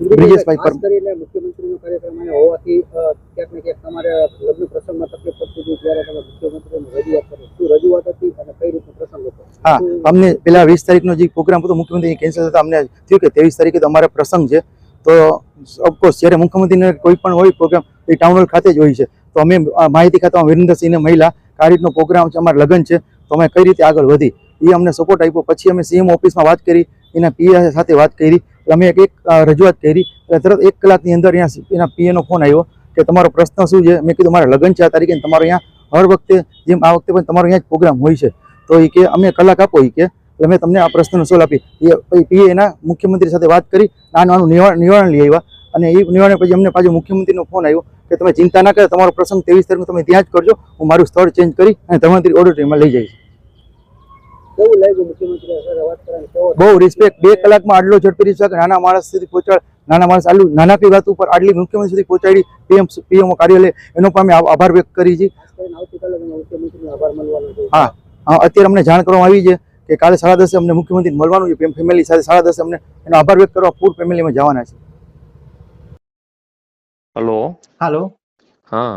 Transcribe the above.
બ્રિજેશભાઈ પરમાર. કરીને મુખ્યમંત્રીનો કાર્યક્રમ હોવાથી ક્યાંક ને ક્યાંક તમારે લગ્ન પ્રસંગમાં તકલીફ પડતી હતી ત્યારે તમે મુખ્યમંત્રીને રજૂઆત કરી. શું રજૂઆત હતી અને કઈ રીતનો પ્રસંગ હતો? હા અમને પેલા વીસ તારીખનો જે પ્રોગ્રામ હતો મુખ્યમંત્રી કેન્સલ થતા અમને થયું કે ત્રેવીસ તારીખે તો અમારે પ્રસંગ છે. તો ઓફકોર્સ જ્યારે મુખ્યમંત્રીને કોઈ પણ હોય પ્રોગ્રામ એ ટાઉન હોલ ખાતે જ હોય છે. તો અમે માહિતી ખાતામાં વિરેન્દ્રસિંહને મહિલા આ રીતનો પ્રોગ્રામ છે અમારે લગ્ન છે તો અમે કઈ રીતે આગળ વધી? એ અમને સપોર્ટ આપ્યો. પછી અમે સીએમ ઓફિસમાં વાત કરી એના પીએ સાથે વાત કરી. અમે એક એક રજૂઆત કરી તરત એક કલાકની અંદર અહીંયા એના પીએનો ફોન આવ્યો કે તમારો પ્રશ્ન શું છે? મેં કીધું, મારે લગ્ન છે આ તારીખે તમારો અહીંયા હર વખતે જેમ આ વખતે પણ તમારો અહીંયા જ પ્રોગ્રામ હોય છે. તો એ કે, અમે કલાક આપો એ કે. અમે તમને આ પ્રશ્નનો સોલ આપી. એ પીએ એના મુખ્યમંત્રી સાથે વાત કરી આનું આનું નિવારણ લઈ આવ્યા. અને એ નિવારણ પછી અમને પાછો મુખ્યમંત્રીનો ફોન આવ્યો કે, તમે ચિંતા ના કરો, તમારો પ્રસંગ ત્રેવીસ તારીખ તમે ત્યાં જ કરજો. હું મારું સ્થળ ચેન્જ કરી અને ધર્મંત્રી ઓડિટોરિયમમાં લઈ જઈશ. કેવું લાગ્યું મુખ્યમંત્રી વાત કરવાની? બહુ રિસ્પેક્ટ બે કલાકમાં આટલો ઝડપી રિસ્પેક્ટ નાના માણસ સુધી પહોંચાડ નાના માણસ આટલું નાનાકડી વાત ઉપર આટલી મુખ્યમંત્રી સુધી પહોંચાડી પીએમ પીએમ કાર્યાલય એનો પણ અમે આભાર વ્યક્ત કરી છે. હા. અત્યારે અમને જાણ કરવામાં આવી છે કે કાલે સાડા દસે અમને મુખ્યમંત્રી મળવાનું છે ફેમિલી સાથે સાડા દસે અમને એનો આભાર વ્યક્ત કરવા પૂર ફેમિલીમાં જવાના છે હલો. હાલો. હા.